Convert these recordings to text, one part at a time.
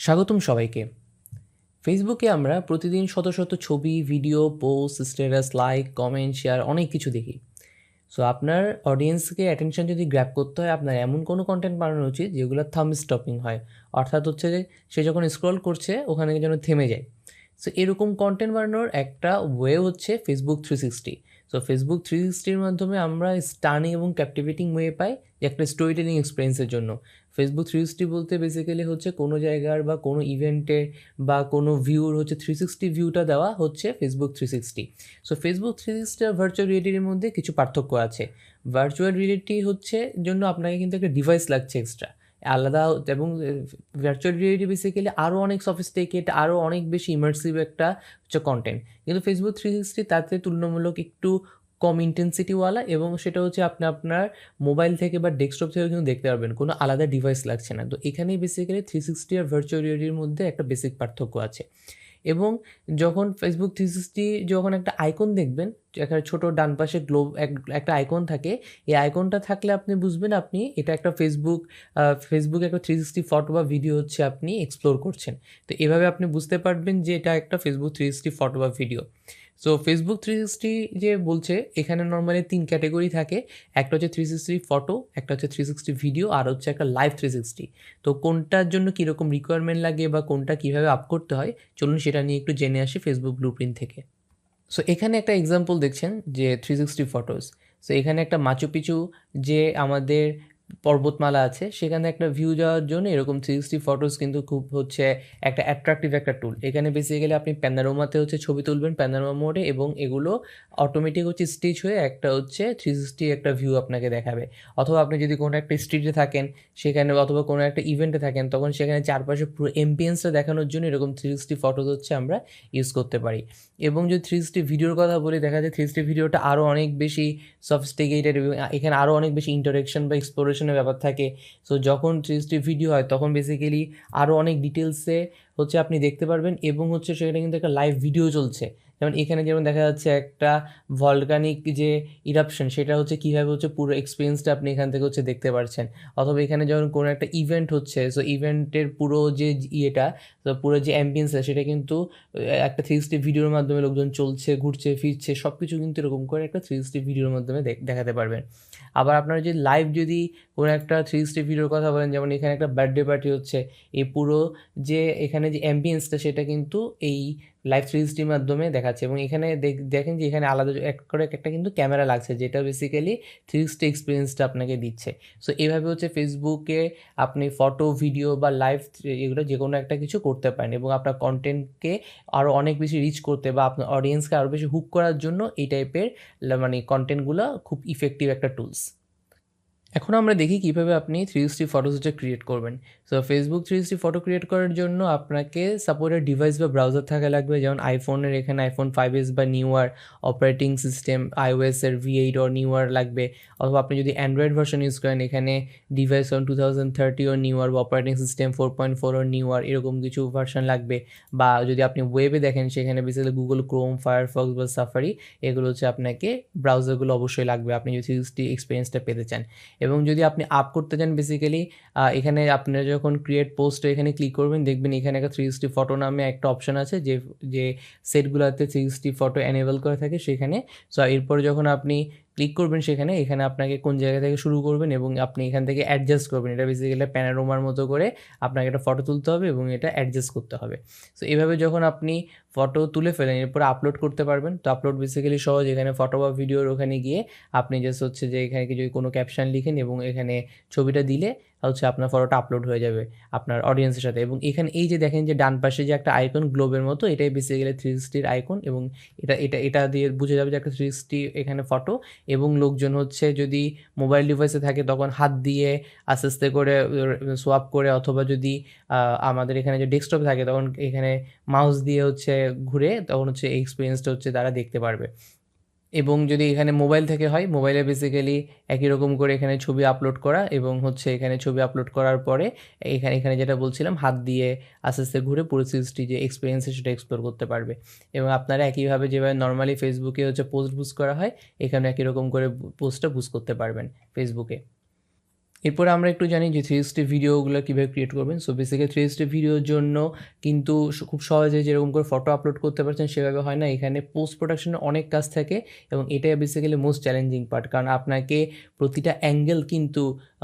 স্বাগতম সবাইকে। ফেসবুকে আমরা প্রতিদিন শত শত ছবি video post status like comment share অনেক কিছু দেখি। সো আপনার অডিয়েন্সকে অ্যাটেনশন যদি গ্র্যাপ করতে হয়, আপনার এমন কোনো কন্টেন্ট বানানো উচিত যেগুলো থাম স্টপিং হয়। অর্থাৎ হচ্ছে যে, সে যখন স্ক্রল করছে, ওখানে যেন থেমে যায়। সো এরকম কন্টেন্ট বানানোর একটা ওয়ে হচ্ছে Facebook three sixty so Facebook three সিক্সটির মাধ্যমে আমরা স্টানিং এবং ক্যাপটিভেটিং ওয়ে পাই যে একটা স্টোরি টেলিং এক্সপিরিয়েন্সের জন্য। ফেসবুক থ্রি সিক্সটি বলতে বেসিক্যালি হচ্ছে কোনো জায়গার বা কোনো ইভেন্টের বা কোনো ভিউর হচ্ছে থ্রি সিক্সটি ভিউটা দেওয়া হচ্ছে Facebook three sixty so Facebook three sixty আর ভার্চুয়াল রিয়েলিটির মধ্যে কিছু পার্থক্য আছে। ভার্চুয়াল রিয়েলিটি হচ্ছে জন্য আপনাকে কিন্তু একটা ডিভাইস লাগছে এক্সট্রা আলাদা এবং ভার্চুয়াল রিয়েলিটি বেসিক্যালি আরও অনেক সফিস্টিকেট আরও অনেক বেশি ইমার্সিভ একটা হচ্ছে কন্টেন্ট কিন্তু ফেসবুক থ্রি সিক্সটি তাতে তুলনামূলক একটু কম ইন্টেন্সিটিওয়ালা এবং সেটা হচ্ছে আপনি, আপনার মোবাইল থেকে বা ডেস্কটপ থেকে কিন্তু দেখতে পারবেন। কোনো আলাদা ডিভাইস লাগছে না। তো এখানেই বেসিক্যালি থ্রি সিক্সটি আর ভার্চুয়াল রিয়েলিটির মধ্যে একটা বেসিক পার্থক্য আছে। এবং যখন ফেসবুক থিসিসটি যখন একটা আইকন দেখবেন একটা ছোটো ডান পাশে গ্লোব একটা আইকন থাকে, এই আইকনটা থাকলে আপনি বুঝবেন আপনি এটা একটা ফেসবুক ফেসবুক একটা থ্রি সিক্সটি ফটো বা ভিডিও হচ্ছে আপনি এক্সপ্লোর করছেন। তো এভাবে আপনি বুঝতে পারবেন যে এটা একটা ফেসবুক থ্রি সিক্সটি ফটো বা video so Facebook three sixty যে বলছে, এখানে নর্মালি তিন ক্যাটাগরি থাকে। একটা হচ্ছে থ্রি সিক্সটি ফটো একটা হচ্ছে থ্রি সিক্সটি ভিডিও আর হচ্ছে একটা লাইভ থ্রি সিক্সটি তো কোনটার জন্য কীরকম রিকোয়ারমেন্ট লাগে বা কোনটা কীভাবে আপ করতে হয়, চলুন সেটা নিয়ে একটু জেনে আসি ফেসবুক ব্লু থেকে। সো এখানে একটা এক্সাম্পল দেখছেন যে থ্রি সিক্সটি ফটোস সো এখানে একটা মাচু পিচু যে আমাদের পর্বতমালা আছে, সেখানে একটা ভিউ যাওয়ার জন্য এরকম থ্রি সিক্সটি ফটোস কিন্তু খুব হচ্ছে একটা অ্যাট্রাকটিভ একটা টুল এখানে বেসিক্যালি আপনি প্যানারোমাতে হচ্ছে ছবি তুলবেন প্যানারোমা মোডে এবং এগুলো অটোমেটিক হচ্ছে স্টিচ হয়ে একটা হচ্ছে থ্রি সিক্সটি একটা ভিউ আপনাকে দেখাবে। অথবা আপনি যদি কোনো একটা স্ট্রিটে থাকেন, সেখানে অথবা কোনো একটা ইভেন্টে থাকেন, তখন সেখানে চারপাশে পুরো এমপিএন্সটা দেখানোর জন্য এরকম থ্রি সিক্সটি ফটোস হচ্ছে আমরা ইউজ করতে পারি। এবং যদি থ্রি সিক্সটি ভিডিওর কথা বলি, দেখা যায় থ্রি সিক্সটি ভিডিওটা আরও অনেক বেশি সফিস্টিকেটেড এবং এখানে আরও অনেক বেশি ইন্টারেকশন বা এক্সপ্লোরেশনের ব্যাপার থাকে। সো যখন থ্রি ভিডিও হয়, তখন বেসিক্যালি আরও অনেক ডিটেলসে হচ্ছে আপনি দেখতে পারবেন এবং হচ্ছে সেখানে কিন্তু একটা লাইভ ভিডিও চলছে। যেমন এখানে যেমন দেখা যাচ্ছে একটা ভলকানিক যে ইরাপশন সেটা হচ্ছে কীভাবে হচ্ছে পুরো এক্সপিরিয়েন্সটা আপনি এখান থেকে হচ্ছে দেখতে পারছেন। অথবা এখানে যখন কোনো একটা ইভেন্ট হচ্ছে সো ইভেন্টের পুরো যে ইয়েটা তো পুরো যে অ্যাম্বিয়েন্সটা সেটা কিন্তু একটা থ্রি সিক্সটি ভিডিওর মাধ্যমে লোকজন চলছে, ঘুরছে, ফিরছে সব কিছু কিন্তু এরকম করে একটা থ্রি সিক্সটি ভিডিওর মাধ্যমে দেখাতে পারবেন। আবার আপনারা যে লাইভ যদি কোনো একটা থ্রি সিক্সটি ভিডিওর কথা বলেন, যেমন এখানে একটা বার্থডে পার্টি হচ্ছে, এই পুরো যে এখানে যে অ্যাম্বিয়েন্সটা সেটা কিন্তু এই লাইভ থ্রি সিক্সটির মাধ্যমে দেখাচ্ছে এবং এখানে দেখেন যে এখানে আলাদা এক করে একটা কিন্তু ক্যামেরা লাগছে, যেটা বেসিক্যালি থ্রি সিক্সটি এক্সপিরিয়েন্সটা আপনাকে দিচ্ছে। সো এইভাবে হচ্ছে ফেসবুকে আপনি ফটো ভিডিও বা লাইভ এগুলো যে কোনো একটা কিছু করতে পারেন এবং আপনার কন্টেন্টকে আরও অনেক বেশি রিচ করতে বা আপনার অডিয়েন্সকে আরও বেশি হুক করার জন্য এই টাইপের মানে কন্টেন্টগুলো খুব ইফেক্টিভ একটা টুলস এখন আমরা দেখি কীভাবে আপনি থ্রি সিক্সটি ফটোসটা ক্রিয়েট করবেন। So Facebook three sixty photo create করার জন্য আপনাকে সাপোর্টেড ডিভাইস বা ব্রাউজার থাকা লাগবে, যেমন আইফোনের এখানে আইফোন ফাইভ এস বা নিউয়ার অপারেটিং সিস্টেম আইওএসের ভি এইট ও নিউয়ার লাগবে। অথবা আপনি যদি অ্যান্ড্রয়েড ভার্সন ইউজ করেন, এখানে device on two thousand thirty O newer বা operating system four point four ও নিউয়ার এরকম কিছু ভার্সন লাগবে। বা যদি আপনি ওয়েবে দেখেন, সেখানে বেসিক্যালি গুগল ক্রোম ফায়ারফক্স বা সাফারি এগুলো হচ্ছে আপনাকে ব্রাউজারগুলো অবশ্যই লাগবে। আপনি যদি থ্রি সিক্সটি এক্সপিরিয়েন্সটা পেতে চান। এবং যদি আপনি আপ করতে চান বেসিক্যালি এখানে আপনারা যখন ক্রিয়েট পোস্ট এখানে ক্লিক করবেন, দেখবেন এখানে একটা থ্রি সিক্সটি ফটো নামে একটা অপশন আছে, যে যে সেটগুলোতে থ্রি সিক্সটি ফটো এনেবল করে থাকে সেখানে। সো এরপর যখন আপনি ক্লিক করবেন সেখানে, এখানে আপনাকে কোন জায়গা থেকে শুরু করবেন এবং আপনি এখান থেকে অ্যাডজাস্ট করবেন। এটা বেসিক্যালি প্যানারোমার মতো করে আপনাকে একটা ফটো তুলতে হবে এবং এটা অ্যাডজাস্ট করতে হবে। সো এভাবে যখন আপনি ফটো তুলে ফেলেন, এরপর আপলোড করতে পারবেন। তো আপলোড বেসিক্যালি সহজ, এখানে ফটো বা ভিডিওর ওখানে গিয়ে আপনি জাস্ট হচ্ছে যে এখানে যদি কোনো ক্যাপশন লিখেন এবং এখানে ছবিটা দিলে হচ্ছে আপনার ফটোটা আপলোড হয়ে যাবে আপনার অডিয়েন্সের সাথে। এবং এখানে এই যে দেখেন যে ডান পাশে যে একটা আইকন গ্লোবের মতো, এটাই বেসিক্যালি থ্রি সিক্সটির আইকন এবং এটা এটা এটা দিয়ে বুঝে যাবে যে একটা থ্রি সিক্সটি এখানে ফটো এবং লোকজন হচ্ছে যদি মোবাইল ডিভাইসে থাকে তখন হাত দিয়ে আস্তে আস্তে করে সোয়াপ করে অথবা যদি আমাদের এখানে যে ডেস্কটপ থাকে তখন এখানে মাউস দিয়ে হচ্ছে ঘুরে তখন হচ্ছে এই এক্সপিরিয়েন্সটা হচ্ছে তারা দেখতে পারবে। এবং যদি এখানে মোবাইল থেকে হয়, মোবাইলে বেসিক্যালি একই রকম করে এখানে ছবি আপলোড করা এবং হচ্ছে এখানে ছবি আপলোড করার পরে এখানে এখানে যেটা বলছিলাম, হাত দিয়ে আস্তে আস্তে ঘুরে পুরো সিরিজটি যে এক্সপিরিয়েন্স সেটা এক্সপ্লোর করতে পারবে। এবং আপনারা একইভাবে যেভাবে নর্মালি ফেসবুকে হচ্ছে পোস্ট বুস্ট করা হয়, এখানে একই রকম করে পোস্টটা বুস্ট করতে পারবেন ফেসবুকে এরপরে আমরা একটু জানি যে থ্রি সিক্সটি ভিডিওগুলো কীভাবে ক্রিয়েট করবেন। সো বেসিক্যালি থ্রি সিক্সটি ভিডিওর জন্য কিন্তু খুব সহজে যেরকম করে ফটো আপলোড করতে পারছেন সেভাবে হয় না। এখানে পোস্ট প্রোডাকশনে অনেক কাজ থাকে এবং এটাই বেসিক্যালি মোস্ট চ্যালেঞ্জিং পার্ট কারণ আপনাকে প্রতিটা অ্যাঙ্গেল কিন্তু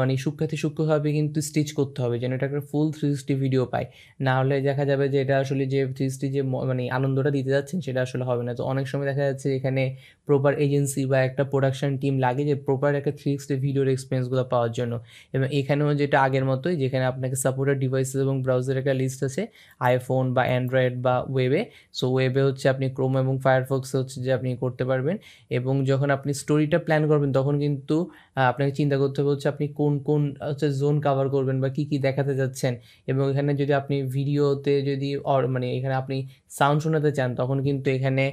মানে সূক্ষ্মাতি সূক্ষ্মভাবে কিন্তু স্টিচ করতে হবে যেন এটা একটা ফুল থ্রি সিক্সটি ভিডিও পায়। না হলে দেখা যাবে যে এটা আসলে যে থ্রি সিক্সটি যে মানে আনন্দটা দিতে যাচ্ছেন সেটা আসলে হবে না। তো অনেক সময় দেখা যাচ্ছে এখানে প্রপার এজেন্সি বা একটা প্রোডাকশন টিম লাগে যে প্রপার একটা থ্রি সিক্সটি ভিডিওর এক্সপিরিয়েন্সগুলো পাওয়ার জন্য। এবং এখানেও যেটা আগের মতোই, যেখানে আপনাকে সাপোর্টেড ডিভাইসেস এবং ব্রাউজারের একটা লিস্ট আছে আইফোন বা অ্যান্ড্রয়েড বা ওয়েবে সো ওয়েবে হচ্ছে আপনি ক্রোম এবং ফায়ারফক্সে হচ্ছে যে আপনি করতে পারবেন। এবং যখন আপনি স্টোরিটা প্ল্যান করবেন, তখন কিন্তু আপনাকে চিন্তা করতে হবে হচ্ছে আপনি কোন কোন হচ্ছে জোন কাভার করবেন বা কী কী দেখাতে যাচ্ছেন। এবং এখানে যদি আপনি ভিডিওতে যদি অর মানে এখানে আপনি সাউন্ড শোনাতে চান, তখন কিন্তু এখানে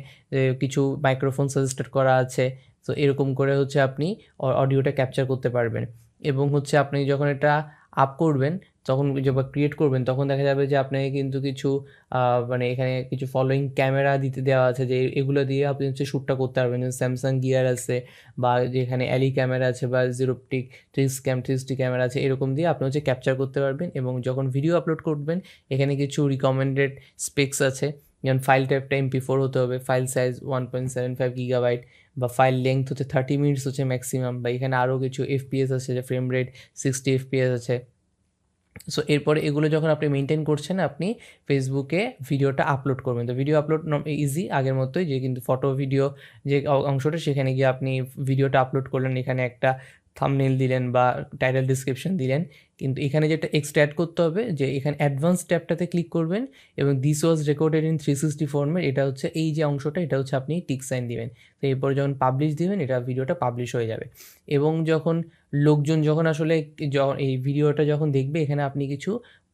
কিছু মাইক্রোফোন সাজেস্টেড করা আছে। তো এরকম করে হচ্ছে আপনি অডিওটা ক্যাপচার করতে পারবেন। এবং হচ্ছে আপনি যখন এটা আপ করবেন, তখন যখন ক্রিয়েট করবেন, তখন দেখা যাবে যে আপনাকে কিন্তু কিছু মানে এখানে কিছু ফলোয়িং ক্যামেরা দিতে দেওয়া আছে যে এগুলো দিয়ে আপনি হচ্ছে শ্যুটটা করতে পারবেন। যেমন স্যামসাং গিয়ার আছে বা যেখানে অ্যালি ক্যামেরা আছে বা জিরোপটিক থ্রিস ক্যাম থ্রিসটি ক্যামেরা আছে, এরকম দিয়ে আপনি হচ্ছে ক্যাপচার করতে পারবেন এবং যখন ভিডিও আপলোড করবেন, এখানে কিছু রিকমেন্ডেড স্পেক্স আছে। যেমন ফাইল টাইপটা এমপি ফোর হতে হবে file size one point seven five gigabyte বা ফাইল লেংথ হচ্ছে থার্টি মিনিটস হচ্ছে ম্যাক্সিমাম বা এখানে আরও কিছু এফপিএস আছে যে ফ্রেম রেট সিক্সটি এফপিএস আছে সো এরপরে এগুলো যখন আপনি মেনটেন করছেন আপনি ফেসবুকে ভিডিওটা আপলোড করবেন তো ভিডিও আপলোড ইজি আগের মতোই যে কিন্তু ফটো ভিডিও যে অংশটা সেখানে গিয়ে আপনি ভিডিওটা আপলোড করলেন এখানে একটা থাম্বনেল দিলেন বা টাইটেল ডিসক্রিপশন দিলেন। কিন্তু এখানে যেটা এক্সট্রা অ্যাড করতে হবে যে এখানে অ্যাডভান্স ট্যাবটাতে ক্লিক করবেন এবং this was recorded in three sixty format এটা হচ্ছে এই যে অংশটা, এটা হচ্ছে আপনি টিক সাইন দিবেন। তো এরপর যখন পাবলিশ দিবেন, এটা ভিডিওটা পাবলিশ হয়ে যাবে। এবং যখন লোকজন যখন আসলে এই ভিডিওটা যখন দেখবে, এখানে আপনি কিছু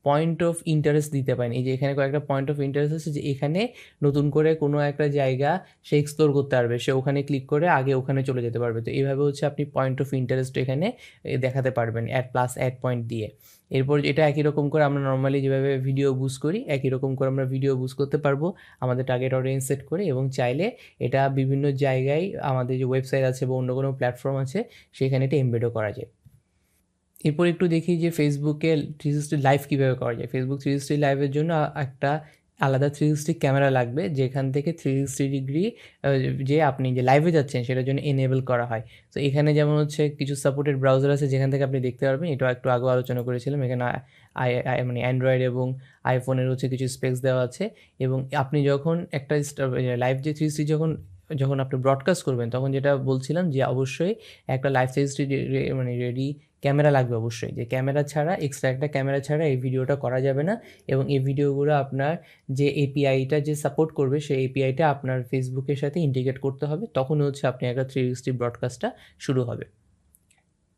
পয়েন্ট অফ ইন্টারেস্ট দিতে পারেন। এই যে এখানে কয়েকটা পয়েন্ট অফ ইন্টারেস্ট আছে যে এখানে নতুন করে কোনো একটা জায়গা সে এক্সপ্লোর করতে পারবে। সে ওখানে ক্লিক করে আগে ওখানে চলে যেতে পারবে। তো এইভাবে হচ্ছে আপনি পয়েন্ট অফ ইন্টারেস্ট এখানে দেখাতে পারবেন অ্যাড প্লাস অ্যাড পয়েন্ট দিয়ে। এরপর এটা একই রকম করে আমরা নর্মালি যেভাবে ভিডিও বুজ করি, একই রকম করে আমরা ভিডিও বুজ করতে পারব আমাদের টার্গেট অডিয়েন্স সেট করে এবং চাইলে এটা বিভিন্ন জায়গায় আমাদের যে ওয়েবসাইট আছে বা অন্য কোনো প্ল্যাটফর্ম আছে, সেখানে এটা এমবেডও করা যায়। এরপর একটু দেখি যে ফেসবুকে থ্রি সিক্সটি লাইভ কীভাবে করা যায়। ফেসবুক থ্রি সিক্সটি লাইভের জন্য একটা আলাদা থ্রি সিক্সটি ক্যামেরা লাগবে, যেখান থেকে থ্রি সিক্সটি ডিগ্রি যে আপনি যে লাইভে যাচ্ছেন সেটার জন্য এনেবল করা হয়। তো এখানে যেমন হচ্ছে কিছু সাপোর্টেড ব্রাউজার আছে, যেখান থেকে আপনি দেখতে পারবেন। এটাও একটু আগে আলোচনা করেছিলাম। এখানে আই মানে অ্যান্ড্রয়েড এবং আইফোনের হচ্ছে কিছু স্পেক্স দেওয়া আছে। এবং আপনি যখন একটা লাইভ যে থ্রি সিক্সটি যখন যখন আপনি ব্রডকাস্ট করবেন, তখন যেটা বলছিলাম যে অবশ্যই একটা লাইভ থ্রি সিক্সটি মানে রেডি ক্যামেরা লাগবে অবশ্যই। যে ক্যামেরা ছাড়া এক্সট্রা একটা ক্যামেরা ছাড়া এই ভিডিওটা করা যাবে না এবং এই ভিডিওগুলো আপনার যে এপিআইটা যে সাপোর্ট করবে, সেই এপিআইটা আপনার ফেসবুকের সাথে ইন্টিগ্রেট করতে হবে। তখন হচ্ছে আপনি একটা থ্রি সিক্সটি ব্রডকাস্টটা শুরু হবে।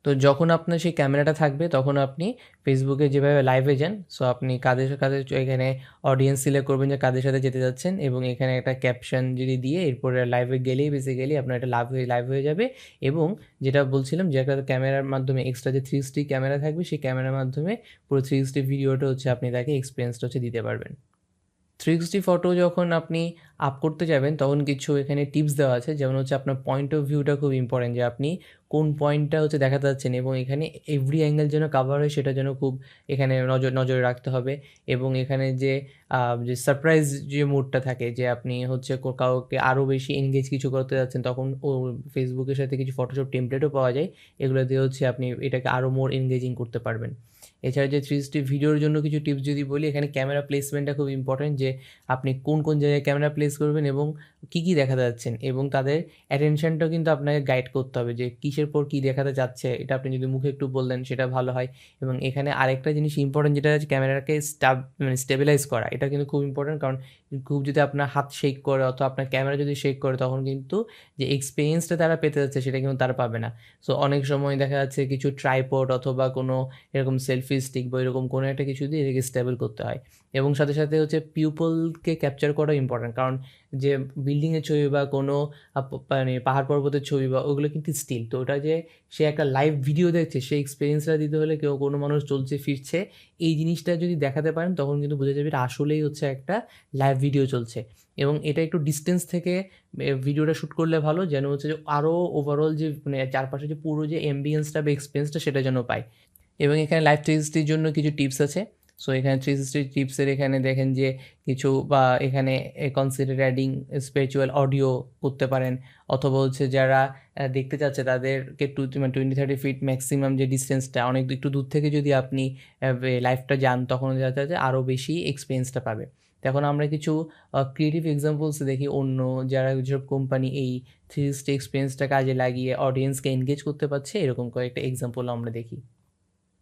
তো যখন আপনার সেই ক্যামেরাটা থাকবে, তখন আপনি ফেসবুকে যেভাবে লাইভে যান সো আপনি কাদের কাদের এখানে অডিয়েন্স সিলেক্ট করবেন যে কাদের সাথে যেতে যাচ্ছেন এবং এখানে একটা ক্যাপশন যদি দিয়ে এরপরে লাইভে গেলেই বেসিক্যালি আপনার এটা লাইভ হয়ে লাইভ হয়ে যাবে এবং যেটা বলছিলাম যে একটা ক্যামেরার মাধ্যমে এক্সট্রা যে থ্রি ক্যামেরা থাকবে, সেই ক্যামেরার মাধ্যমে পুরো থ্রি ভিডিওটা হচ্ছে আপনি তাকে এক্সপিরিয়েন্সটা হচ্ছে দিতে পারবেন। থ্রি সিক্সটি ফটো যখন আপনি আপ করতে যাবেন, তখন কিছু এখানে টিপস দেওয়া আছে। যেমন হচ্ছে আপনার পয়েন্ট অফ ভিউটা খুব ইম্পর্টেন্ট যে আপনি কোন পয়েন্টটা হচ্ছে দেখাতে যাচ্ছেন এবং এখানে এভরি অ্যাঙ্গেল যেন কাভার হয়, সেটা যেন খুব এখানে নজর, নজরে রাখতে হবে। এবং এখানে যে যে সারপ্রাইজ যে মুডটা থাকে, যে আপনি হচ্ছে কাউকে আরও বেশি এনগেজ কিছু করতে যাচ্ছেন, তখন ও ফেসবুকের সাথে কিছু ফটোশপ টেমপ্লেটও পাওয়া যায়। এগুলো দিয়ে হচ্ছে আপনি এটাকে আরও মোর এনগেজিং করতে পারবেন। এছাড়া যে থ্রি সিক্সটি ভিডিওর জন্য কিছু টিপস যদি বলি, এখানে ক্যামেরা প্লেসমেন্টটা খুব ইম্পর্টেন্ট যে আপনি কোন কোন জায়গায় ক্যামেরা প্লেস করবেন এবং কী কী দেখাতে যাচ্ছেন এবং তাদের অ্যাটেনশনটাও কিন্তু আপনাকে গাইড করতে হবে যে কিসের পর কী দেখাতে যাচ্ছে, এটা আপনি যদি মুখে একটু বললেন সেটা ভালো হয়। এবং এখানে আরেকটা জিনিস ইম্পর্টেন্ট যেটা হচ্ছে ক্যামেরাকে স্টাব মানে স্টেবিলাইজ করা, এটা কিন্তু খুব ইম্পর্টেন্ট কারণ খুব যদি আপনার হাত শেক করে অথবা আপনার ক্যামেরা যদি শেক করে, তখন কিন্তু যে এক্সপিরিয়েন্সটা তারা পেতে যাচ্ছে সেটা কিন্তু তারা পাবে না। সো অনেক সময় দেখা যাচ্ছে কিছু ট্রাইপড অথবা কোনো এরকম সেলফি স্টিক বা এরকম কোনো একটা কিছু দিয়ে এটাকে স্টেবল করতে হয়। এবং সাথে সাথে হচ্ছে পিউপলকে ক্যাপচার করা ইম্পর্টেন্ট কারণ যে বিল্ডিংয়ের ছবি বা কোনো মানে পাহাড় পর্বতের ছবি বা ওগুলো কিন্তু স্টিল তো ওটা যে সে একটা লাইভ ভিডিও দেখছে, সেই এক্সপিরিয়েন্সটা দিতে হলে কেউ কোনো মানুষ চলছে, ফিরছে, এই জিনিসটা যদি দেখাতে পারেন, তখন কিন্তু বোঝা যাবে এটা আসলেই হচ্ছে একটা লাইভ ভিডিও চলছে। এবং এটা একটু ডিস্টেন্স থেকে ভিডিওটা শ্যুট করলে ভালো, যেন হচ্ছে যে আরও ওভারঅল যে মানে চারপাশে যে পুরো যে এমবিয়েন্সটা বা এক্সপিরিয়েন্সটা সেটা যেন পায়। এবং এখানে লাইভ থ্রি সিক্সটির জন্য কিছু টিপস আছে। সো এখানে থ্রি সিক্সটি টিপসের এখানে দেখেন যে কিছু বা এখানে কনসিডার অ্যাডিং স্পিরিচুয়াল অডিও করতে পারেন। অথবা হচ্ছে যারা দেখতে চাচ্ছে তাদেরকে টু মানে টোয়েন্টি থার্টি ফিট ম্যাক্সিমাম যে ডিস্টেন্সটা অনেক একটু দূর থেকে যদি আপনি লাইফটা যান, তখন দেখা যাচ্ছে আরও বেশি এক্সপিরিয়েন্সটা পাবে। এখন আমরা কিছু ক্রিয়েটিভ এক্সাম্পলস দেখি অন্য যারা যেসব কোম্পানি এই থ্রি সিক্সটি এক্সপিরিয়েন্সটা কাজে লাগিয়ে অডিয়েন্সকে এনগেজ করতে পারছে, এরকম কয়েকটা এক্সাম্পল আমরা দেখি।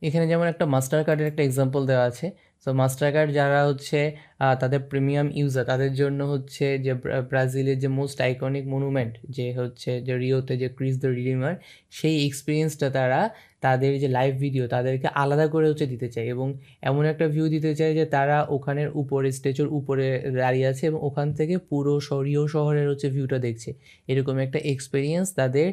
এখানে যেমন একটা মাস্টার কার্ডের একটা এক্সাম্পল দেওয়া আছে সো মাস্টার কার্ড যারা হচ্ছে তাদের প্রিমিয়াম ইউজার তাদের জন্য হচ্ছে যে ব্রাজিলের যে মোস্ট আইকনিক মনুমেন্ট যে হচ্ছে যে রিওতে যে ক্রিস দ্য রিডিমার সেই এক্সপিরিয়েন্সটা তারা তাদের যে লাইভ ভিডিও তাদেরকে আলাদা করে হচ্ছে দিতে চায় এবং এমন একটা ভিউ দিতে চায় যে, তারা ওখানের উপরে স্টেজের উপরে দাঁড়িয়ে আছে এবং ওখান থেকে পুরো রিও শহরের হচ্ছে ভিউটা দেখছে। এরকম একটা এক্সপিরিয়েন্স তাদের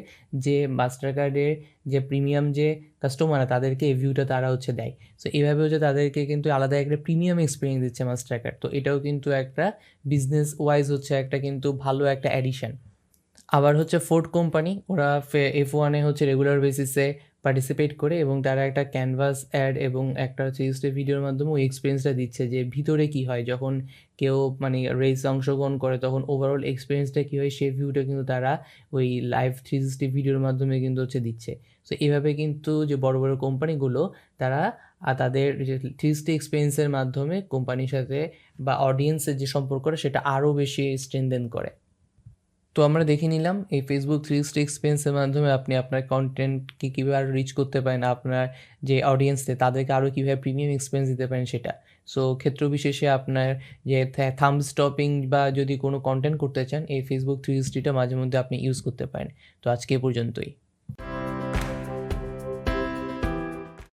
যে মাস্টার কার্ডের যে প্রিমিয়াম যে কাস্টমার তাদেরকে এই ভিউটা তারা হচ্ছে দেয়। সো এইভাবে হচ্ছে তাদেরকে কিন্তু আলাদা একটা প্রিমিয়াম এক্সপিরিয়েন্স দিচ্ছে মাস্টার কার্ড তো এটাও কিন্তু একটা বিজনেস ওয়াইজ হচ্ছে একটা কিন্তু ভালো একটা অ্যাডিশন আবার হচ্ছে ফোর্ড কোম্পানি ওরা এফ ওয়ানে হচ্ছে রেগুলার বেসিসে পার্টিসিপেট করে এবং তারা একটা ক্যানভাস অ্যাড এবং একটা হচ্ছে ইউস্টে ভিডিওর মাধ্যমে ওই এক্সপিরিয়েন্সটা দিচ্ছে যে ভিতরে কি হয়। যখন কেউ মানে রেস অংশগ্রহণ করে, তখন ওভারঅল এক্সপিরিয়েন্সটা কী হয়, সেই ভিউটা কিন্তু তারা ওই লাইভ থ্রি সিক্সটি ভিডিওর মাধ্যমে কিন্তু হচ্ছে দিচ্ছে। সো এইভাবে কিন্তু যে বড় বড় কোম্পানিগুলো তারা আহ, তাদের যে থ্রি সিক্সটি এক্সপিরিয়েন্সের মাধ্যমে কোম্পানির সাথে বা অডিয়েন্সের যে সম্পর্কটা সেটা আরও বেশি স্ট্রেনদেন করে। তো আমরা দেখে নিলাম এই ফেসবুক থ্রি সিক্সটি এক্সপিরিয়েন্সের মাধ্যমে আপনি আপনার কন্টেন্টকে কীভাবে রিচ করতে পারেন আপনার যে অডিয়েন্সে তাদেরকে আরও কীভাবে প্রিমিয়াম এক্সপিরিয়েন্স দিতে পারেন সেটা। সো ক্ষেত্র বিশেষে আপনার যে থাম স্টপিং বা যদি কোনো কন্টেন্ট করতে চান এই ফেসবুক থ্রি সিক্সটিটা মাঝে মধ্যে আপনি ইউজ করতে পারেন। তো আজকে পর্যন্তই।